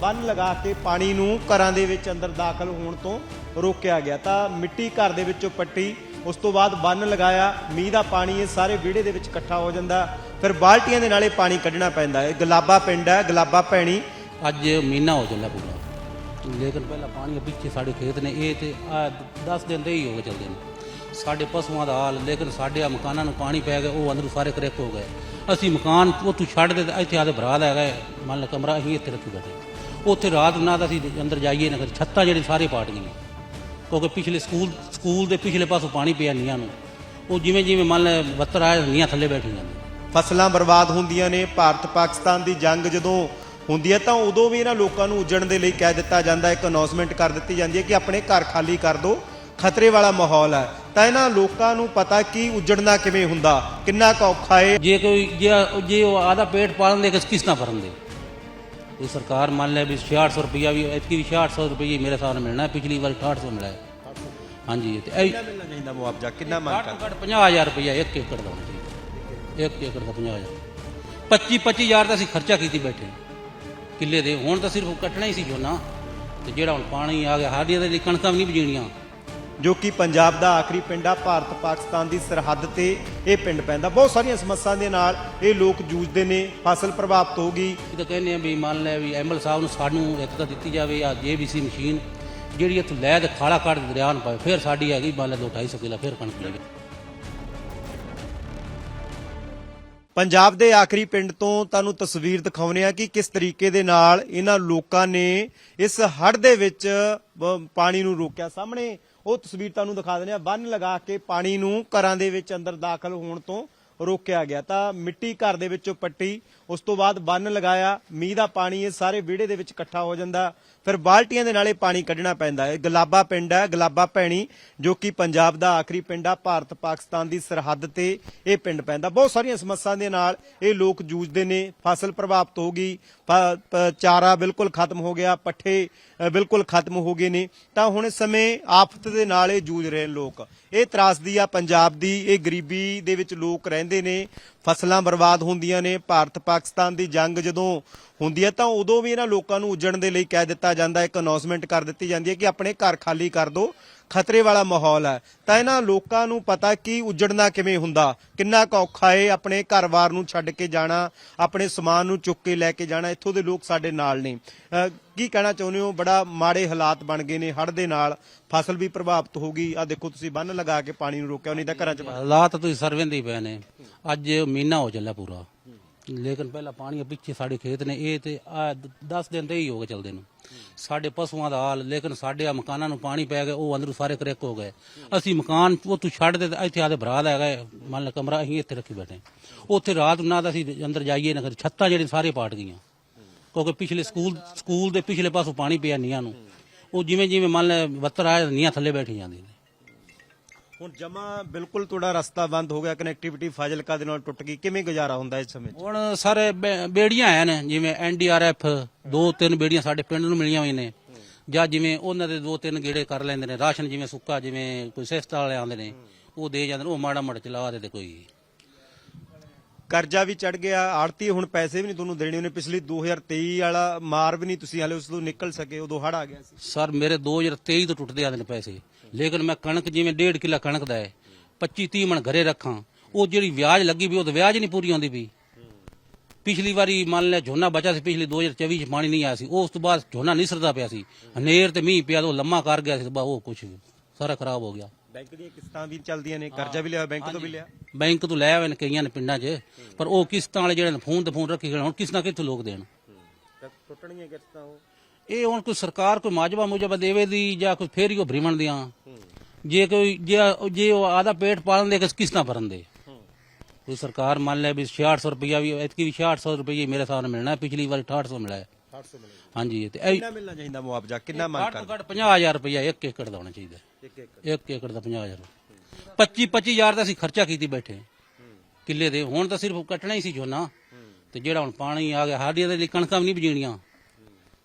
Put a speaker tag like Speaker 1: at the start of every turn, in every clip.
Speaker 1: ਬੰਨ ਲਗਾ ਕੇ ਪਾਣੀ ਨੂੰ ਘਰਾਂ ਦੇ ਵਿੱਚ ਅੰਦਰ ਦਾਖਲ ਹੋਣ ਤੋਂ ਰੋਕਿਆ ਗਿਆ। ਤਾਂ ਮਿੱਟੀ ਘਰ ਦੇ ਵਿੱਚੋਂ ਪੱਟੀ, ਉਸ ਤੋਂ ਬਾਅਦ ਬੰਨ ਲਗਾਇਆ, ਮੀਂਹ ਦਾ ਪਾਣੀ ਇਹ ਸਾਰੇ ਵਿਹੜੇ ਦੇ ਵਿੱਚ ਇਕੱਠਾ ਹੋ ਜਾਂਦਾ। ਫਿਰ ਬਾਲਟੀਆਂ ਦੇ ਨਾਲੇ ਪਾਣੀ ਕੱਢਣਾ ਪੈਂਦਾ। ਹੈ ਗਲਾਬਾ ਪਿੰਡ ਹੈ, ਗਲਾਬਾ ਭੈਣੀ।
Speaker 2: ਅੱਜ ਮਹੀਨਾ ਹੋ ਚੱਲਿਆ ਪੂਰਾ। ਲੇਕਿਨ ਪਹਿਲਾਂ ਪਾਣੀ ਪਿੱਛੇ ਸਾਡੇ ਖੇਤ ਨੇ, ਇਹ ਤੇ ਆ 10 ਦਿਨ ਦੇ ਹੀ ਹੋ ਚੱਲਦੇ ਨੇ। ਸਾਡੇ ਪਸ਼ੂਆਂ ਦਾ ਹਾਲ, ਲੇਕਿਨ ਸਾਡੇ ਆ ਮਕਾਨਾਂ ਨੂੰ ਪਾਣੀ ਪੈ ਗਿਆ, ਉਹ ਅੰਦਰੋਂ ਸਾਰੇ ਕਰੈਕ ਹੋ ਗਏ। ਅਸੀਂ ਮਕਾਨ ਉੱਥੋਂ ਛੱਡ ਦੇ ਇੱਥੇ ਆਦੇ ਭਰਾ ਦਾ ਗਏ। ਮੰਨ ਲਾ ਕਮਰਾ ਅਸੀਂ ਇੱਥੇ ਰੱਖੀ ਬੈਠੇ। ਉੱਥੇ ਰਾਤ ਨਾ ਤਾਂ ਅਸੀਂ ਅੰਦਰ ਜਾਈਏ ਨਾ ਛੱਤਾਂ ਜਿਹੜੀ ਸਾਰੇ ਪਾਟ ਗਈਆਂ। ਕਿਉਂਕਿ ਪਿਛਲੇ ਸਕੂਲ ਸਕੂਲ ਦੇ ਪਿਛਲੇ ਪਾਸੋਂ ਪਾਣੀ ਪਿਆ ਨੀਆਂ ਨੂੰ। ਉਹ ਜਿਵੇਂ ਜਿਵੇਂ ਮੰਨ ਲੈ ਬੱਤਰ ਆਏ ਨੀਆਂ ਥੱਲੇ ਬੈਠੀ ਜਾਂਦੀ
Speaker 1: ਫਸਲਾਂ ਬਰਬਾਦ ਹੁੰਦੀਆਂ ਨੇ ਭਾਰਤ ਪਾਕਿਸਤਾਨ ਦੀ ਜੰਗ ਜਦੋਂ ਹੁੰਦੀ ਹੈ ਤਾਂ ਉਦੋਂ ਵੀ ਇਹਨਾਂ ਲੋਕਾਂ ਨੂੰ ਉੱਜਣ ਦੇ ਲਈ ਕਹਿ ਦਿੱਤਾ ਜਾਂਦਾ ਇੱਕ ਅਨਾਉਂਸਮੈਂਟ ਕਰ ਦਿੱਤੀ ਜਾਂਦੀ ਹੈ ਕਿ ਆਪਣੇ ਘਰ ਖਾਲੀ ਕਰ ਦਿਓ ਖਤਰੇ ਵਾਲਾ ਮਾਹੌਲ ਹੈ। ਤਾਂ ਇਹਨਾਂ ਲੋਕਾਂ ਨੂੰ ਪਤਾ ਕਿ ਉੱਜੜਨਾ ਕਿਵੇਂ ਹੁੰਦਾ ਕਿੰਨਾ ਕੁ ਔਖਾ ਹੈ।
Speaker 2: ਜੇ ਕੋਈ ਜੇ ਜੇ ਉਹ ਆਦਾ ਪੇਟ ਪਾਲਣ ਦੇ ਕਿਸ ਕਿਸ ਤਰ੍ਹਾਂ ਭਰਨ ਦੇ? ਕੋਈ ਸਰਕਾਰ ਮੰਨ ਲੈ ਵੀ 6600 ਰੁਪਈਆ ਵੀ ਇਤਕੀ ਵੀ 6600 ਰੁਪਈਆ ਮੇਰੇ ਹਿਸਾਬ ਨਾਲ ਮਿਲਣਾ ਹੈ, ਪਿਛਲੀ ਵਾਰ 6800 ਮਿਲਿਆ। ਹੈ। ਹਾਂਜੀ ਤੇ ਇਹ
Speaker 1: ਕਿੰਨਾ ਮਿਲਣਾ ਚਾਹੀਦਾ ਮੁਆਵਜ਼ਾ? ਕਿੰਨਾ ਮੰਗ
Speaker 2: ਘੱਟ ਘੱਟ 50000 ਰੁਪਈਆ ਇੱਕ ਏਕੜ ਦਾ ਹੋਣਾ ਚਾਹੀਦਾ। ਇੱਕ ਏਕੜ ਦਾ 50000 25 25000 ਦਾ ਅਸੀਂ ਖਰਚਾ ਕੀਤੀ ਬੈਠੇ ਕਿੱਲੇ ਦੇ ਹੁਣ ਤਾਂ ਸਿਰਫ ਕੱਟਣਾ ਹੀ ਸੀ ਝੋਨਾ। ਤੇ ਜਿਹੜਾ ਹੁਣ ਪਾਣੀ ਆ ਗਿਆ ਸਾਡੀਆਂ ਦੇ ਲਈ ਕਣਕਾਂ ਵੀ ਨਹੀਂ ਬੀਜਣੀਆਂ
Speaker 1: ਜੋ ਕਿ ਪੰਜਾਬ ਦਾ ਆਖਰੀ ਪਿੰਡ ਆ ਭਾਰਤ ਪਾਕਿਸਤਾਨ ਦੀ ਸਰਹੱਦ ਤੇ ਇਹ ਪਿੰਡ ਪੈਂਦਾ। ਬਹੁਤ ਸਾਰੀਆਂ ਸਮੱਸਿਆਵਾਂ ਦੇ ਨਾਲ ਇਹ ਲੋਕ ਜੂਝਦੇ ਨੇ ਫਸਲ ਪ੍ਰਭਾਵਿਤ ਹੋ ਗਈ।
Speaker 2: ਇਹ ਤਾਂ ਕਹਿੰਦੇ ਆ ਵੀ ਮੰਨ ਲੈ ਵੀ ਐਮਐਲ ਸਾਹਿਬ ਨੂੰ ਸਾਨੂੰ ਇੱਕ ਤਾਂ ਦਿੱਤੀ ਜਾਵੇ ਆ ਜੇਬੀਸੀ ਮਸ਼ੀਨ ਜਿਹੜੀ ਇੱਥੋਂ ਲੈ ਤੇ ਖਾਲਾ ਕੱਢ ਕੇ ਦਰਿਆ ਨੂੰ ਪਾਵੇ ਫਿਰ ਸਾਡੀ ਹੈਗੀ ਮੰਨ ਲੈ 2.5 ਕਿੱਲਾ ਫਿਰ ਕਣਕ ਲੱਗੇ।
Speaker 1: ਪੰਜਾਬ ਦੇ ਆਖਰੀ ਪਿੰਡ ਤੋਂ ਤੁਹਾਨੂੰ ਤਸਵੀਰ ਦਿਖਾਉਨੇ ਆ ਕਿ ਕਿਸ ਤਰੀਕੇ ਦੇ ਨਾਲ ਇਹਨਾਂ ਲੋਕਾਂ ਨੇ ਇਸ ਹੜ੍ਹ ਦੇ ਵਿੱਚ ਪਾਣੀ ਨੂੰ ਰੋਕਿਆ। ਸਾਹਮਣੇ ਉਹ ਤਸਵੀਰ ਤੁਹਾਨੂੰ ਦਿਖਾ ਦਿੰਦੇ ਆ ਬੰਨ ਲਗਾ ਕੇ ਪਾਣੀ ਨੂੰ ਘਰਾਂ ਦੇ ਵਿੱਚ ਅੰਦਰ ਦਾਖਲ ਹੋਣ ਤੋਂ ਰੋਕਿਆ ਗਿਆ। ਤਾਂ ਮਿੱਟੀ ਘਰ ਦੇ ਵਿੱਚੋਂ ਪੱਟੀ ਉਸ ਤੋਂ ਬਾਅਦ ਬੰਨ ਲਗਾਇਆ, ਮੀਂਹ ਦਾ ਪਾਣੀ ਇਹ ਸਾਰੇ ਵਿਹੜੇ ਦੇ ਵਿੱਚ ਇਕੱਠਾ ਹੋ ਜਾਂਦਾ। ਫਿਰ ਬਾਲਟੀਆਂ ਦੇ ਨਾਲੇ ਪਾਣੀ ਕੱਢਣਾ ਪੈਂਦਾ ਹੈ। ਗਲਾਬਾ ਪਿੰਡ ਹੈ, ਗਲਾਬਾ ਭੈਣੀ, ਜੋ ਕਿ ਪੰਜਾਬ ਦਾ ਆਖਰੀ ਪਿੰਡ ਆ, ਭਾਰਤ ਪਾਕਿਸਤਾਨ ਦੀ ਸਰਹੱਦ ਤੇ ਇਹ ਪਿੰਡ ਪੈਂਦਾ। ਬਹੁਤ ਸਾਰੀਆਂ ਸਮੱਸਿਆਵਾਂ ਦੇ ਨਾਲ ਇਹ ਲੋਕ ਜੂਝਦੇ ਨੇ। ਫਸਲ ਪ੍ਰਭਾਵਿਤ ਹੋ ਗਈ ਚਾਰਾ ਬਿਲਕੁਲ ਖਤਮ ਹੋ ਗਿਆ, ਪੱਠੇ ਬਿਲਕੁਲ ਖਤਮ ਹੋ ਗਏ ਨੇ। ਤਾਂ ਹੁਣ ਸਮੇਂ ਆਫਤ ਦੇ ਨਾਲ ਇਹ ਜੂਝ ਰਹੇ ਨੇ ਲੋਕ। ਇਹ ਤਰਾਸਦੀ ਆ ਪੰਜਾਬ ਦੀ, ਇਹ ਗਰੀਬੀ ਦੇ ਵਿੱਚ ਲੋਕ ਰਹਿੰਦੇ ਨੇ। ਫਸਲਾਂ ਬਰਬਾਦ ਹੁੰਦੀਆਂ ਨੇ। ਭਾਰਤ ਪਾਕਿਸਤਾਨ ਦੀ ਜੰਗ ਜਦੋਂ ਹੁੰਦੀ ਤਾਂ ਉਦੋਂ ਵੀ ਇਹਨਾਂ ਲੋਕਾਂ ਨੂੰ ਉੱਜਣ ਦੇ ਲਈ ਕਹਿ ਦਿੱਤਾ ਜਾਂਦਾ, ਇੱਕ ਅਨਾਉਂਸਮੈਂਟ ਕਰ ਦਿੱਤੀ ਜਾਂਦੀ ਹੈ ਕਿ ਆਪਣੇ ਘਰ ਖਾਲੀ ਕਰ ਦਿਓ, ਖਤਰੇ ਵਾਲਾ ਮਾਹੌਲ ਹੈ। ਤਾਂ ਇਹਨਾਂ ਲੋਕਾਂ ਨੂੰ ਪਤਾ ਕਿ ਉੱਜੜਨਾ ਕਿਵੇਂ ਹੁੰਦਾ, ਕਿੰਨਾ ਔਖਾ ਹੈ ਆਪਣੇ ਘਰ-ਬਾਰ ਨੂੰ ਛੱਡ ਕੇ ਜਾਣਾ, ਆਪਣੇ ਸਮਾਨ ਨੂੰ ਚੁੱਕ ਕੇ ਲੈ ਕੇ ਜਾਣਾ, ਇੱਥੋਂ ਦੇ ਲੋਕ ਸਾਡੇ ਨਾਲ ਨੇ। ਕੀ ਕਹਿਣਾ ਚਾਹੁੰਦੇ ਹੋ? ਬੜਾ ਮਾੜੇ ਹਾਲਾਤ ਬਣ ਗਏ ਨੇ ਹੜ੍ਹ ਦੇ ਨਾਲ, ਫਸਲ ਵੀ ਪ੍ਰਭਾਵਿਤ ਹੋ ਗਈ। ਆ ਦੇਖੋ, ਤੁਸੀਂ ਬੰਨ ਲਗਾ ਕੇ ਪਾਣੀ ਨੂੰ ਰੋਕਿਆ ਨਹੀਂ ਤਾਂ ਘਰਾਂ 'ਚ
Speaker 2: ਹਾਲਾਤ ਤੁਸੀਂ ਸਰਵੇਂ ਦੇ ਪਏ ਨੇ। ਅੱਜ ਮਹੀਨਾ ਹੋ ਚੱਲਿਆ ਪੂਰਾ। ਲੇਕਿਨ ਪਹਿਲਾਂ ਪਾਣੀ ਪਿੱਛੇ ਸਾਡੇ ਖੇਤ ਨੇ, ਇਹ ਤੇ ਆ 10 ਦਿਨ ਦੇ ਹੀ ਹੋ ਗਏ ਚੱਲਦੇ ਨੂੰ। ਸਾਡੇ ਪਸ਼ੂਆਂ ਦਾ ਹਾਲ, ਲੇਕਿਨ ਸਾਡੇ ਆ ਮਕਾਨਾਂ ਨੂੰ ਪਾਣੀ ਪੈ ਗਿਆ, ਉਹ ਅੰਦਰੋਂ ਸਾਰੇ ਕਰੈਕ ਹੋ ਗਏ। ਅਸੀਂ ਮਕਾਨ ਉੱਥੋਂ ਛੱਡ ਦੇ ਤੇ ਇੱਥੇ ਆਦੇ ਭਰਾ ਦਾ ਹੈਗਾ ਮੰਨ ਲਾ ਕਮਰਾ ਅਸੀਂ ਇੱਥੇ ਰੱਖੀ ਬੈਠੇ ਉੱਥੇ ਰਾਤ ਨੂੰ ਨਾ ਤਾਂ ਅਸੀਂ ਅੰਦਰ ਜਾਈਏ ਨਾ ਕਦੇ, ਛੱਤਾਂ ਜਿਹੜੀ ਸਾਰੇ ਪਾਟ ਗਈਆਂ। ਕਿਉਂਕਿ ਪਿਛਲੇ ਸਕੂਲ ਸਕੂਲ ਦੇ ਪਿਛਲੇ ਪਾਸੋਂ ਪਾਣੀ ਪਿਆ ਨੀਆਂ ਨੂੰ। ਉਹ ਜਿਵੇਂ ਜਿਵੇਂ ਮੰਨ ਲੈ ਬੱਤਰ ਆਏ ਨੀਆਂ ਥੱਲੇ ਬੈਠੀ ਜਾਂਦੀ ਨੇ।
Speaker 1: ਹੁਣ ਜਮਾ ਬਿਲਕੁਲ ਤੁਹਾਡਾ ਰਸਤਾ ਬੰਦ ਹੋ ਗਿਆ ਕਨੈਕਟੀਵਿਟੀ ਫਾਜ਼ਿਲਕਾ ਦੇ ਨਾਲ ਟੁੱਟ ਗਈ। ਕਿਵੇਂ ਗੁਜ਼ਾਰਾ ਹੁੰਦਾ ਇਸ ਸਮੇਂ 'ਚ?
Speaker 2: ਹੁਣ ਸਾਰੇ ਬੇ- ਬੇੜੀਆਂ ਆਇਆ ਨੇ, ਜਿਵੇਂ ਐਨਡੀਆਰਐਫ ਦੋ ਤਿੰਨ ਬੇੜੀਆਂ ਸਾਡੇ ਪਿੰਡ ਨੂੰ ਮਿਲੀਆਂ ਹੋਈਆਂ ਨੇ। ਜਾਂ ਜਿਵੇਂ ਉਹਨਾਂ ਦੇ ਦੋ ਤਿੰਨ ਗੇੜੇ ਕਰ ਲੈਂਦੇ ਨੇ, ਰਾਸ਼ਨ ਜਿਵੇਂ ਸੁੱਕਾ, ਜਿਵੇਂ ਕੋਈ ਸਿਸਟਾ ਵਾਲੇ ਆਉਂਦੇ ਨੇ, ਉਹ ਦੇ ਜਾਂਦੇ ਨੇ, ਉਹ ਮਾੜਾ ਮਾੜਾ ਚਲਾ ਦੇ ਕੋਈ।
Speaker 1: ਕਰਜ਼ਾ ਵੀ ਚੜ ਗਿਆ ਆੜਤੀ ਹੁਣ ਪੈਸੇ ਵੀ ਨਹੀਂ ਤੁਹਾਨੂੰ ਦੇਣੇ, ਉਹਨੇ ਪਿਛਲੀ 2023 ਵਾਲਾ ਮਾਰ ਵੀ ਨਹੀਂ ਤੁਸੀਂ, ਹਾਲੇ ਉਸ ਤੋਂ ਨਿਕਲ ਸਕੇ, ਉਦੋਂ ਹੜ ਆ ਗਿਆ ਸੀ।
Speaker 2: ਸਰ, ਮੇਰੇ 2023 ਤੋਂ ਟੁੱਟਦੇ ਆਉਂਦੇ ਨੇ ਪੈਸੇ। ਲੇਕਿਨ ਮੈਂ ਕਣਕ ਜਿਵੇਂ ਡੇਢ ਕਿੱਲਾ ਕਣਕ ਦਾ ਹੈ 25 30 ਮਣ ਘਰੇ ਰੱਖਾਂ, ਉਹ ਜਿਹੜੀ ਵਿਆਜ ਲੱਗੀ ਵੀ ਉਹ ਤਾਂ ਵਿਆਜ ਨਹੀਂ ਪੂਰੀ ਆਉਂਦੀ ਵੀ ਪਿਛਲੀ ਵਾਰੀ ਮੰਨ ਲਿਆ ਝੋਨਾ ਬਚਾ ਸੀ, ਪਿਛਲੀ 2024 ਚ ਪਾਣੀ ਨਹੀਂ ਆਇਆ ਸੀ, ਉਸ ਤੋਂ ਬਾਅਦ ਝੋਨਾ ਨਿਸਰਦਾ ਪਿਆ ਸੀ। ਹਨੇਰ ਤੇ ਮੀਂਹ ਪਿਆ, ਉਹ ਲੰਮਾ ਕਰ ਗਿਆ ਸੀ ਉਹ ਕੁਛ ਸਾਰਾ ਖਰਾਬ ਹੋ ਗਿਆ।
Speaker 1: ਬੈਂਕ ਦੀਆਂ ਕਿਸ਼ਤਾਂ ਵੀ ਚੱਲਦੀਆਂ ਨੇ ਕਰਜ਼ਾ ਵੀ ਲਿਆ ਬੈਂਕ ਤੋਂ ਵੀ ਲਿਆ।
Speaker 2: ਬੈਂਕ ਤੋਂ ਲੈ ਆਵੇ ਨੇ ਕਈਆਂ ਨੇ ਪਿੰਡਾਂ 'ਚ ਪਰ ਉਹ ਕਿਸ਼ਤਾਂ ਵਾਲੇ ਜਿਹੜੇ ਨੇ ਫੋਨ ਤੇ ਫੋਨ ਰੱਖੀ ਖੜੇ ਹੁਣ ਕਿਸ ਨਾ ਕਿੱਥੋਂ ਲੋਕ ਦੇਣ?
Speaker 1: ਤਾਂ ਟੁੱਟਣੀਆਂ ਕਿਸ਼ਤਾਂ ਉਹ।
Speaker 2: ਇਹ ਹੁਣ ਕੋਈ ਸਰਕਾਰ ਕੋਈ ਮਾਜਬਾ ਮੁਜਬਾ ਦੇਵੇ ਦੀ ਜਾਂ ਕੋਈ ਫੇਰ ਹੀ ਉਹ ਭ੍ਰਿਮਣ ਦੀਆਂ? ਜੇ ਕੋਈ ਜੇ ਜੇ ਉਹ ਆਦਾ ਪੇਟ ਪਾਲਣ ਦੇ ਕਿਸ ਕਿਸ ਤਰ੍ਹਾਂ ਭਰਨ ਦੇ? ਕੋਈ ਸਰਕਾਰ ਮੰਨ ਲੈ ਵੀ 6600 ਰੁਪਈਆ ਵੀ ਇਤਕੀ ਵੀ 6600 ਰੁਪਈਆ ਮੇਰੇ ਨਾਲ ਮਿਲਣਾ ਪਿਛਲੀ ਵਾਰ 6800 ਮਿਲਿਆ।
Speaker 1: 800 ਮਿਲੇ
Speaker 2: ਹਾਂਜੀ ਤੇ ਇਹ
Speaker 1: ਕਿੰਨਾ ਮਿਲਣਾ ਚਾਹੀਦਾ ਮੁਆਵਜ਼ਾ? ਕਿੰਨਾ ਮੰਗ
Speaker 2: ਘੱਟ ਤੋਂ ਘੱਟ 50000 ਰੁਪਈਆ ਇੱਕ ਏਕੜ ਦਾ ਹੋਣਾ ਚਾਹੀਦਾ।
Speaker 1: ਇੱਕ ਇੱਕ
Speaker 2: ਇੱਕ ਏਕੜ ਦਾ 50000 25 25000 ਦਾ ਅਸੀਂ ਖਰਚਾ ਕੀਤੀ ਬੈਠੇ ਕਿੱਲੇ ਦੇ। ਹੁਣ ਤਾਂ ਸਿਰਫ ਕੱਟਣਾ ਹੀ ਸੀ ਝੋਨਾ। ਤੇ ਜਿਹੜਾ ਹੁਣ ਪਾਣੀ ਆ ਗਿਆ ਸਾਡੀਆਂ ਦੇ ਲਈ ਕਣਕਾਂ ਵੀ ਨਹੀਂ ਬੀਜਣੀਆਂ।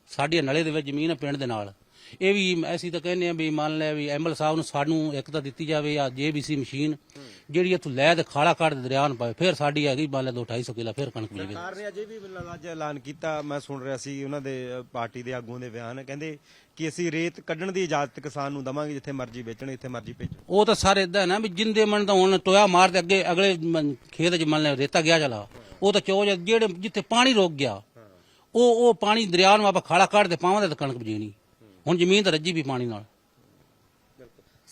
Speaker 2: ਸਾਡੇ ਨਲੇ ਦੇ ਵਿੱਚ ਜ਼ਮੀਨ ਹੈ ਪਿੰਡ ਦੇ ਨਾਲ। ਇਹ ਵੀ ਅਸੀਂ ਤਾਂ ਕਹਿੰਦੇ ਆ ਵੀ ਮੰਨ ਲਿਆ ਵੀ ਐਮਐਲ ਸਾਹਿਬ ਨੂੰ ਸਾਨੂੰ ਇੱਕ ਤਾਂ ਦਿੱਤੀ ਜਾਵੇ ਆ ਜੇਬੀਸੀ ਮਸ਼ੀਨ। ਜਿਹੜੀ ਇੱਥੋਂ ਲੈ ਤੇ ਖਾਲਾ ਕੱਢ ਦੇ ਦਰਿਆ ਨੂੰ ਪਾਵੇ ਫਿਰ ਸਾਡੀ ਹੈਗੀ ਮੰਨ ਲਿਆ 2 250 ਕਿੱਲਾ ਫਿਰ ਕਣਕ ਬੀਜੇ
Speaker 1: ਸਰਕਾਰ ਨੇ ਅਜੇ ਵੀ ਅੱਜ ਐਲਾਨ ਕੀਤਾ ਮੈਂ ਸੁਣ ਰਿਹਾ ਸੀ ਉਹਨਾਂ ਦੇ ਪਾਰਟੀ ਦੇ ਆਗੂਆਂ ਦੇ ਬਿਆਨ ਕਹਿੰਦੇ ਕਿ ਅਸੀਂ ਰੇਤ ਕੱਢਣ ਦੀ ਇਜਾਜ਼ਤ ਕਿਸਾਨ ਨੂੰ ਦਵਾਂਗੇ ਜਿੱਥੇ ਮਰਜ਼ੀ ਵੇਚਣ ਇੱਥੇ ਮਰਜ਼ੀ ਭੇਜੋ।
Speaker 2: ਉਹ ਤਾਂ ਸਾਰੇ ਇਦਾਂ ਨਾ ਵੀ ਜਿੰਦੇ ਮਨ ਤਾਂ ਹੁਣ ਟੋਇਆ ਮਾਰਦੇ ਅੱਗੇ ਅਗਲੇ ਮਨ- ਖੇਤ 'ਚ ਮੰਨ ਲਿਆ ਰੇਤਾ ਗਿਆ ਚਲਾ। ਉਹ ਤਾਂ ਚੋਜ ਜਿਹੜੇ ਜਿੱਥੇ ਪਾਣੀ ਰੁਕ ਗਿਆ ਉਹ ਉਹ ਪਾਣੀ ਦਰਿਆ ਨੂੰ ਆਪਾਂ ਖਾਲਾ ਕੱਢਦੇ ਪਾਵਾਂਦੇ ਤਾਂ ਕਣਕ ਬੀਜਣੀ। ਹੁਣ ਜ਼ਮੀਨ ਤਾਂ ਰੱਜੀ ਵੀ ਪਾਣੀ ਨਾਲ।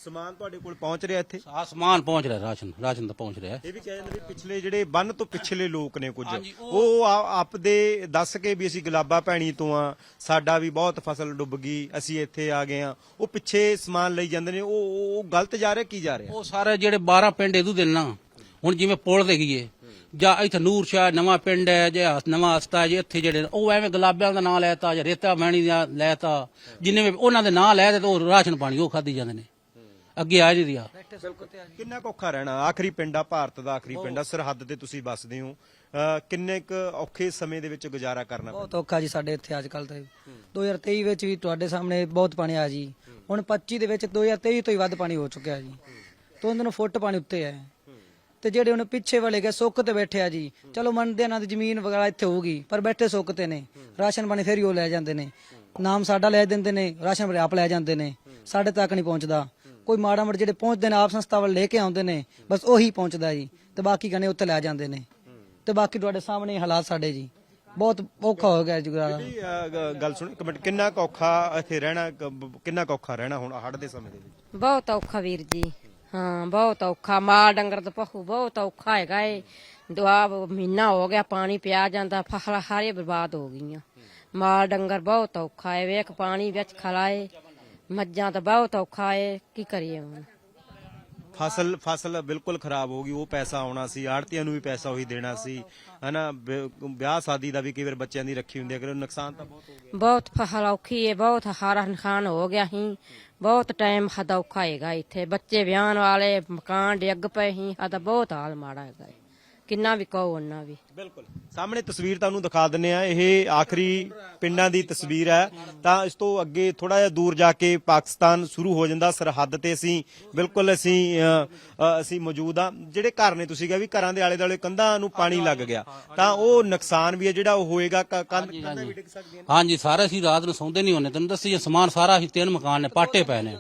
Speaker 1: ਸਮਾਨ ਤੁਹਾਡੇ ਕੋਲ ਪਹੁੰਚ ਰਿਹਾ ਇੱਥੇ?
Speaker 2: ਆਸਮਾਨ ਪਹੁੰਚ ਰਿਹਾ ਰਾਸ਼ਨ ਰਾਸ਼ਨ ਤਾਂ ਪਹੁੰਚ ਰਿਹਾ।
Speaker 1: ਇਹ ਵੀ ਕਿਹਾ ਜਾਂਦਾ ਵੀ ਪਿਛਲੇ ਜਿਹੜੇ ਬੰਨ ਤੋਂ ਪਿਛਲੇ ਲੋਕ ਨੇ ਕੁਝ।
Speaker 2: ਹਾਂਜੀ,
Speaker 1: ਉਹ ਆ- ਆਪਦੇ ਦੱਸ ਕੇ ਵੀ ਅਸੀਂ ਗੁਲਾਬਾ ਭੈਣੀ ਤੋਂ ਆ ਸਾਡਾ ਵੀ ਬਹੁਤ ਫਸਲ ਡੁੱਬ ਗਈ ਅਸੀਂ ਇੱਥੇ ਆ ਗਏ ਆ। ਉਹ ਪਿੱਛੇ ਸਮਾਨ ਲਈ ਜਾਂਦੇ ਨੇ ਉਹ ਉਹ ਉਹ ਗਲਤ ਜਾ ਰਿਹਾ ਕੀ ਜਾ ਰਿਹਾ?
Speaker 2: ਉਹ ਸਾਰੇ ਜਿਹੜੇ 12 ਪਿੰਡ ਇਹਦੂ ਦੇ ਨਾ ਹੁਣ ਜਿਵੇਂ ਪੁਲ ਦੇ ਗਈਏ ਜਾਂ ਇੱਥੇ ਨੂਰ ਸ਼ਾਹ ਨਵਾਂ ਪਿੰਡ ਹੈ ਜਾਂ ਨਵਾਂ ਹਸਤਾ ਜੇ ਇੱਥੇ ਜਿਹੜੇ ਨੇ, ਉਹ ਐਵੇਂ ਗੁਲਾਬਿਆਂ ਦਾ ਨਾਂ ਲੈਤਾ ਜਾਂ ਰੇਤਾ ਮੈਣੀ ਦਾ ਲੈਤਾ ਜਿੰਨੇ ਵੀ ਉਹਨਾਂ ਦੇ ਨਾਂ ਲੈ ਤੇ ਉਹ ਰਾਸ਼ਨ ਪਾਣੀ ਉਹ ਖਾਦੀ ਜਾਂਦੇ ਨੇ। ਅੱਗੇ ਆ ਜੀ ਰਿਹਾ
Speaker 1: ਕਿੰਨਾ ਔਖਾ ਰਹਿਣਾ? ਆਖਰੀ ਪਿੰਡ ਆ ਭਾਰਤ ਦਾ ਆਖਰੀ ਪਿੰਡ ਆ ਸਰਹੱਦ ਤੇ ਤੁਸੀਂ ਵੱਸਦੇ ਹੋ। ਕਿੰਨੇ ਕੁ ਔਖੇ ਸਮੇਂ ਦੇ ਵਿੱਚ ਗੁਜ਼ਾਰਾ ਕਰਨਾ
Speaker 3: ਬਹੁਤ ਔਖਾ ਜੀ ਸਾਡੇ ਇੱਥੇ ਅੱਜ ਕੱਲ ਤੇ 2023 ਵਿੱਚ ਵੀ ਤੁਹਾਡੇ ਸਾਹਮਣੇ ਬਹੁਤ ਪਾਣੀ ਆ ਜੀ। ਹੁਣ 25 ਦੇ ਵਿੱਚ 2023 ਤੋਂ ਹੀ ਵੱਧ ਪਾਣੀ ਹੋ ਚੁੱਕਿਆ ਜੀ। ਤੋਂ ਉਹਨਾਂ ਨੂੰ ਫੁੱਟ ਪਾਣੀ ਉੱਤੇ ਹੈ। ਤੇ ਜਿਹੜੇ ਹੁਣ ਪਿੱਛੇ ਵਾਲੇ ਗਏ ਸੁੱਕ ਤੇ ਬੈਠੇ ਆ ਜੀ। ਚਲੋ ਮੰਨਦੇ ਆ ਨਾ ਦੀ ਜ਼ਮੀਨ ਵਗੈਰਾ ਇੱਥੇ ਹੋਊਗੀ ਪਰ ਬੈਠੇ ਸੁੱਕ ਤੇ ਨੇ। ਰਾਸ਼ਨ ਪਾਣੀ ਫਿਰ ਹੀ ਉਹ ਲੈ ਜਾਂਦੇ ਨੇ। ਨਾਮ ਸਾਡਾ ਲੈ ਦਿੰਦੇ ਨੇ ਰਾਸ਼ਨ ਆਪ ਲੈ ਜਾਂਦੇ ਨੇ। ਸਾਡੇ ਤੱਕ ਨਹੀਂ ਪਹੁੰਚਦਾ। ਕੋਈ ਮਾੜਾ ਮੋੜ ਜਿਹੜੇ ਪਹੁੰਚਦੇ ਨੇ ਆਪ ਸੰਸਥਾ ਵੱਲ ਲੈ ਕੇ ਆਉਂਦੇ ਨੇ ਬਸ ਉਹੀ ਪਹੁੰਚਦਾ ਜੀ। ਤੇ ਬਾਕੀ ਕਨੇ ਉੱਥੇ ਲੈ ਜਾਂਦੇ ਨੇ। ਤੇ ਬਾਕੀ ਤੁਹਾਡੇ ਸਾਹਮਣੇ ਹਾਲਾਤ ਸਾਡੇ ਜੀ। ਬਹੁਤ ਔਖਾ ਹੋ ਗਿਆ ਜੀ ਗੁਜ਼ਾਰਾ।
Speaker 1: ਬੀਬੀ, ਅਹ, ਗ- ਗੱਲ ਸੁਣ ਇੱਕ ਮਿੰਟ ਕਿੰਨਾ ਔਖਾ ਇੱਥੇ ਰਹਿਣਾ ਕਿੰਨਾ ਔਖਾ ਰਹਿਣਾ ਹੁਣ ਹੜ੍ਹ ਦੇ ਸਮੇਂ ਦੇ ਵਿੱਚ?
Speaker 4: ਬਹੁਤ ਔਖਾ ਵੀਰ ਜੀ। ਹਾਂ ਬਹੁਤ ਔਖਾ। ਮਾਲ ਡੰਗਰ ਦਾ ਪਹੂ ਬਹੁਤ ਔਖਾ ਹੈਗਾ ਏ। ਦੁਆ ਮਹੀਨਾ ਹੋ ਗਿਆ ਪਾਣੀ ਪਿਆ ਜਾਂਦਾ ਫਸਲਾਂ ਸਾਰੇ ਬਰਬਾਦ ਹੋ ਗਈਆਂ। ਮਾਲ ਡੰਗਰ ਬਹੁਤ ਔਖਾ ਏ। ਵੇਖ ਪਾਣੀ ਵਿੱਚ ਖਲਾਏ ਮੱਝਾਂ ਤਾਂ ਬਹੁਤ ਔਖਾ ਏ ਕੀ ਕਰੀਏ ਹੁਣ
Speaker 1: ਫਸਲ ਫਸਲ ਬਿਲਕੁਲ ਖਰਾਬ ਹੋ ਗਈ ਉਹ ਪੈਸਾ ਆਉਣਾ ਸੀ ਆੜਤੀਆਂ ਨੂੰ ਵੀ ਪੈਸਾ ਉਹੀ ਦੇਣਾ ਸੀ ਹਨਾ ਵਿ- ਵਿਆਹ ਸ਼ਾਦੀ ਦਾ ਵੀ ਕਈ ਵਾਰ ਬੱਚਿਆਂ ਦੀ ਰੱਖੀ ਹੁੰਦੀ ਹੈ ਕਿ ਨੁਕਸਾਨ ਤਾਂ ਬਹੁਤ ਹੋ ਗਿਆ
Speaker 4: ਬਹੁਤ ਫਸਲ ਔਖੀ ਏ ਬਹੁਤ ਹਾਰਾ ਨੁਕਸਾਨ ਹੋ ਗਿਆ ਸੀ ਬਹੁਤ ਟਾਈਮ ਸਾਡਾ ਔਖਾ ਹੈਗਾ ਇੱਥੇ ਬੱਚੇ ਵਿਆਹਣ ਵਾਲੇ ਮਕਾਨ ਡਿੱਗ ਪਏ ਸੀ ਸਾਡਾ ਬਹੁਤ ਹਾਲ ਮਾੜਾ ਹੈਗਾ ਏ। ਕਿੰਨਾ ਵੀ ਕਹੋ ਉਹਨਾਂ ਵੀ।
Speaker 1: ਬਿਲਕੁਲ। ਸਾਹਮਣੇ ਤਸਵੀਰ ਤੁਹਾਨੂੰ ਦਿਖਾ ਦਿੰਨੇ ਆ ਇਹ ਆਖਰੀ ਪਿੰਡਾਂ ਦੀ ਤਸਵੀਰ ਹੈ। ਤਾਂ ਇਸ ਤੋਂ ਅੱਗੇ ਥੋੜਾ ਜਿਹਾ ਦੂਰ ਜਾ ਕੇ ਪਾਕਿਸਤਾਨ ਸ਼ੁਰੂ ਹੋ ਜਾਂਦਾ। ਸਰਹੱਦ ਤੇ ਅਸੀਂ ਬਿਲਕੁਲ ਅਸੀਂ ਅਸੀਂ ਮੌਜੂਦ ਆ ਜਿਹੜੇ ਘਰ ਨੇ ਤੁਸੀਂ ਕਿਹਾ ਵੀ ਘਰਾਂ ਦੇ ਆਲੇ ਦੁਆਲੇ ਕੰਧਾਂ ਨੂੰ ਪਾਣੀ ਲੱਗ ਗਿਆ। ਤਾਂ ਉਹ ਨੁਕਸਾਨ ਵੀ ਹੈ ਜਿਹੜਾ ਉਹ ਹੋਏਗਾ। ਕੰਧ ਵੀ ਡਿੱਗ ਸਕਦੀਆਂ
Speaker 2: ਹਾਂਜੀ ਸਾਰੇ ਅਸੀਂ ਰਾਤ ਨੂੰ ਸੌਂਦੇ ਨਹੀਂ ਹੁੰਦੇ। ਤੈਨੂੰ ਦੱਸੀ ਸਮਾਨ ਸਾਰਾ ਅਸੀਂ ਤਿੰਨ ਮਕਾਨ ਨੇ ਪਾਟੇ ਪਏ ਨੇ।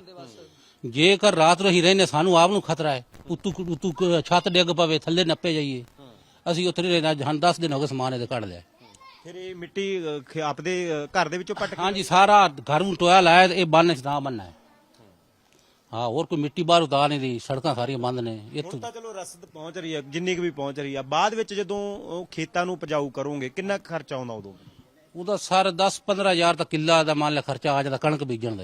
Speaker 2: ਜੇਕਰ ਰਾਤ ਨੂੰ ਅਸੀਂ ਰਹਿੰਦੇ ਸਾਨੂੰ ਆਪ ਨੂੰ ਖਤਰਾ ਹੈ। ਉਤੂ ਉਤੂ ਛੱਤ ਡਿੱਗ ਪਵੇ ਥੱਲੇ ਨੱਪੇ ਜਾਈਏ। ਅਸੀਂ ਉੱਥੇ ਨਹੀਂ ਰਹਿਣਾ ਹਨ 10 ਦਿਨ ਹੋ ਗਏ ਸਮਾਨ ਇਹਦੇ ਕੱਢ ਲਿਆ।
Speaker 1: ਫਿਰ ਇਹ ਮਿੱਟੀ ਅ, ਖ- ਆਪਦੇ ਅ, ਘਰ ਦੇ ਵਿੱਚੋਂ ਪੱਟ ਕੇ
Speaker 2: ਹਾਂਜੀ ਸਾਰਾ ਘਰ ਨੂੰ ਟੋਇਆ ਲਾਇਆ ਤੇ ਇਹ ਬੰਨ ਚ ਤਾਂ ਬੰਨਣਾ ਹੈ। ਹਾਂ ਹੋਰ ਕੋਈ ਮਿੱਟੀ ਬਾਹਰ ਉਤਾਰ ਨਹੀਂ ਦੀ ਸੜਕਾਂ ਸਾਰੀਆਂ ਬੰਦ ਨੇ ਇੱਥੋਂ
Speaker 1: ਹੁਣ ਤਾਂ ਚਲੋ ਰਸਦ ਪਹੁੰਚ ਰਹੀ ਹੈ ਜਿੰਨੀ ਕੁ ਵੀ ਪਹੁੰਚ ਰਹੀ ਆ ਬਾਅਦ ਵਿੱਚ ਜਦੋਂ ਉਹ ਖੇਤਾਂ ਨੂੰ ਉਪਜਾਊ ਕਰੋਗੇ ਕਿੰਨਾ ਕੁ ਖਰਚਾ ਆਉਂਦਾ ਉਦੋਂ?
Speaker 2: ਉਹਦਾ ਸਾਰਾ 10 15000 ਤਾਂ ਕਿੱਲਾ ਦਾ ਮੰਨ ਲੈ ਖਰਚਾ ਆ ਜਾਂਦਾ ਕਣਕ ਬੀਜਣ ਦਾ।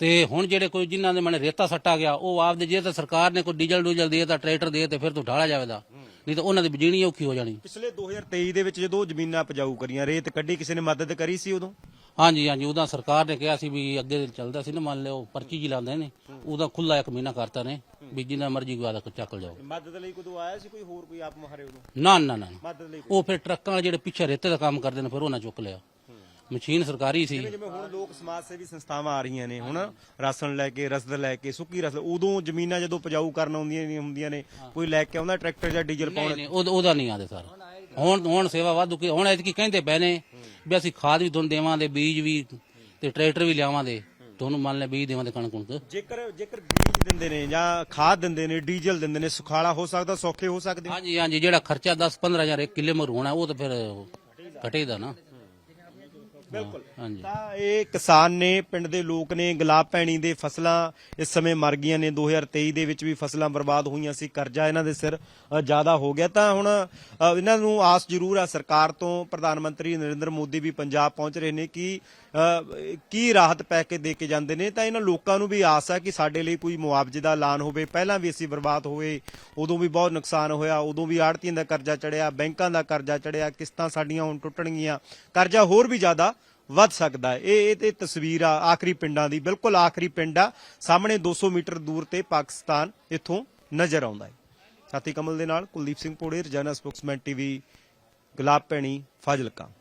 Speaker 2: ਤੇ ਹੁਣ ਜਿਹੜੇ ਕੋਈ ਜਿਨ੍ਹਾਂ ਦੇ ਮਨੇ ਰੇਤਾ ਸੱਟਾ ਗਿਆ ਉਹ ਆਪਦੇ ਜੇ ਤਾਂ ਸਰਕਾਰ ਨੇ ਕੋਈ ਡੀਜ਼ਲ ਡੂਜ਼ਲ ਦੇ ਤਾਂ ਟਰੈਕਟਰ ਦੇ ਤੇ ਫਿਰ ਤੋਂ ਢਾਲਾ ਜਾਵੇਦਾ। ਨਹੀਂ ਤਾਂ ਉਹਨਾਂ ਦੀ ਬੀਜਣੀ ਔਖੀ ਹੋ ਜਾਣੀ।
Speaker 1: ਪਿਛਲੇ 2023 ਦੇ ਵਿੱਚ ਜਦੋਂ ਜ਼ਮੀਨਾਂ ਉਪਜਾਊ ਕਰੀਆਂ ਰੇਤ ਕੱਢੀ ਕਿਸੇ ਨੇ ਮਦਦ ਕਰੀ ਸੀ ਉਦੋਂ?
Speaker 2: ਹਾਂਜੀ ਹਾਂਜੀ ਉਹਦਾ ਸਰਕਾਰ ਨੇ ਕਿਹਾ ਸੀ ਵੀ ਅੱਗੇ ਚੱਲਦਾ ਸੀ ਨਾ ਮੰਨ ਲਿਓ ਪਰਚੀ ਜੀ ਲਾਉਂਦੇ ਨੇ ਉਹਦਾ ਖੁੱਲਾ ਇੱਕ ਮਹੀਨਾ ਕਰਤਾ ਨੇ ਵੀ ਜਿੰਨਾ ਮਰਜ਼ੀ ਗਵਾ ਦਾ ਚੱਕ ਜਾਓ
Speaker 1: ਮਦਦ ਲਈ ਕਦੋਂ ਆਇਆ ਸੀ ਕੋਈ ਹੋਰ ਕੋਈ ਆਪ ਮਹਾਰੇ ਉਦੋਂ?
Speaker 2: ਨਾ ਨਾ ਨਾ।
Speaker 1: ਮਦਦ ਲਈ
Speaker 2: ਉਹ ਫਿਰ ਟਰੱਕਾਂ ਵਾਲੇ ਜਿਹੜੇ ਪਿੱਛੇ ਰੇਤੇ ਦਾ ਕੰਮ ਕਰਦੇ ਨੇ ਫਿਰ ਉਹਨਾਂ ਚੁੱਕ ਲਿਆ। ਮਸ਼ੀਨ ਸਰਕਾਰੀ ਸੀ।
Speaker 1: ਜਿਵੇਂ ਹੁਣ ਲੋਕ ਸਮਾਜ ਸੇਵੀ ਸੰਸਥਾਵਾਂ ਆ ਰਹੀਆਂ ਨੇ ਹੁਣ ਰਾਸ਼ਨ ਲੈ ਕੇ ਰਸਦ ਲੈ ਕੇ ਸੁੱਕੀ ਰਸਦ ਉਦੋਂ ਜ਼ਮੀਨਾਂ ਜਦੋਂ ਉਪਜਾਊ ਕਰਨ ਆਉਂਦੀਆਂ ਨਹੀਂ ਹੁੰਦੀਆਂ ਨੇ ਕੋਈ ਲੈ ਕੇ ਆਉਂਦਾ ਟਰੈਕਟਰ ਜਾਂ ਡੀਜ਼ਲ ਪਾਉਣ।
Speaker 2: ਨਹੀਂ ਉਹਦਾ ਉਹਦਾ ਨਹੀਂ ਆਦੇ ਸਰ। ਹੁਣ ਹੁਣ ਸੇਵਾ ਵਾਧੂ ਕੀ ਹੁਣ ਐਤਕੀ ਕਹਿੰਦੇ ਪਏ ਨੇ ਵੀ ਅਸੀਂ ਖਾਦ ਵੀ ਤੁਹਾਨੂੰ ਦੇਵਾਂਗੇ ਬੀਜ ਵੀ ਤੇ ਟਰੈਕਟਰ ਵੀ ਲਿਆਵਾਂਗੇ। ਤੁਹਾਨੂੰ ਮੰਨ ਲੈ ਬੀਜ ਦੇਵਾਂਗੇ ਕਣਕ ਕੁਣਕ।
Speaker 1: ਜੇਕਰ ਜੇਕਰ ਬੀਜ ਦਿੰਦੇ ਨੇ ਜਾਂ ਖਾਦ ਦਿੰਦੇ ਨੇ ਡੀਜ਼ਲ ਦਿੰਦੇ ਨੇ ਸੁਖਾਲਾ ਹੋ ਸਕਦਾ ਸੌਖੇ ਹੋ ਸਕਦੇ
Speaker 2: ਹਾਂਜੀ ਹਾਂਜੀ ਜਿਹੜਾ ਖਰਚਾ 10 15000 ਇੱਕ ਕਿੱਲੇ ਮਰ ਹੋਣਾ ਉਹ ਤਾਂ ਫਿਰ ਘਟੇਗਾ ਨਾ।
Speaker 1: ਬਿਲਕੁਲ। ਤਾਂ ਇਹ ਕਿਸਾਨ ਨੇ ਪਿੰਡ ਦੇ ਲੋਕ ਨੇ ਗੁਲਾਬ ਪੈਣੀ ਦੇ ਫਸਲਾਂ ਇਸ ਸਮੇਂ ਮਰ ਗਈਆਂ ਨੇ। 2023 ਦੇ ਵਿੱਚ ਵੀ ਫਸਲਾਂ ਬਰਬਾਦ ਹੋਈਆਂ ਸੀ ਕਰਜ਼ਾ ਇਹਨਾਂ ਦੇ ਸਿਰ ਜ਼ਿਆਦਾ ਹੋ ਗਿਆ। ਤਾਂ ਹੁਣ ਇਹਨਾਂ ਨੂੰ ਆਸ ਜ਼ਰੂਰ ਆ ਸਰਕਾਰ ਤੋਂ ਪ੍ਰਧਾਨ ਮੰਤਰੀ ਨਰਿੰਦਰ ਮੋਦੀ ਵੀ ਪੰਜਾਬ ਪਹੁੰਚ ਰਹੇ ਨੇ ਕਿ ਕੀ ਰਾਹਤ ਪੈ ਕੇ ਦੇ ਕੇ ਜਾਂਦੇ ਨੇ? ਤਾਂ ਇਹਨਾਂ ਲੋਕਾਂ ਨੂੰ ਵੀ ਆਸ ਹੈ ਕਿ ਸਾਡੇ ਲਈ ਕੋਈ ਮੁਆਵਜ਼ੇ ਦਾ ਐਲਾਨ ਹੋਵੇ। ਪਹਿਲਾਂ ਵੀ ਅਸੀਂ ਬਰਬਾਦ ਹੋਏ, ਉਦੋਂ ਵੀ ਬਹੁਤ ਨੁਕਸਾਨ ਹੋਇਆ, ਉਦੋਂ ਵੀ ਆੜਤੀਆਂ ਦਾ ਕਰਜ਼ਾ ਚੜਿਆ, ਬੈਂਕਾਂ ਦਾ ਕਰਜ਼ਾ ਚੜਿਆ, ਕਿਸ਼ਤਾਂ ਸਾਡੀਆਂ ਹੁਣ ਟੁੱਟਣਗੀਆਂ। ਕਰਜ਼ਾ ਹੋਰ ਵੀ ਜ਼ਿਆਦਾ ਵੱਧ ਸਕਦਾ ਇਹ ਇਹ ਤੇ ਤਸਵੀਰ ਆ ਆਖਰੀ ਪਿੰਡਾਂ ਦੀ। ਬਿਲਕੁਲ ਆਖਰੀ ਪਿੰਡ ਆ। ਸਾਹਮਣੇ 200 ਮੀਟਰ ਦੂਰ ਤੇ ਪਾਕਿਸਤਾਨ ਇੱਥੋਂ ਨਜ਼ਰ ਆਉਂਦਾ ਹੈ। ਸਾਥੀ ਕਮਲ ਦੇ ਨਾਲ ਕੁਲਦੀਪ ਸਿੰਘ ਪੋੜੇ, ਰਜਾਨਾ ਸਪੋਕਸਮੈਨ ਟੀਵੀ, ਗੁਲਾਬ ਪੈਣੀ ਫਾਜ਼ਿਲਕਾ।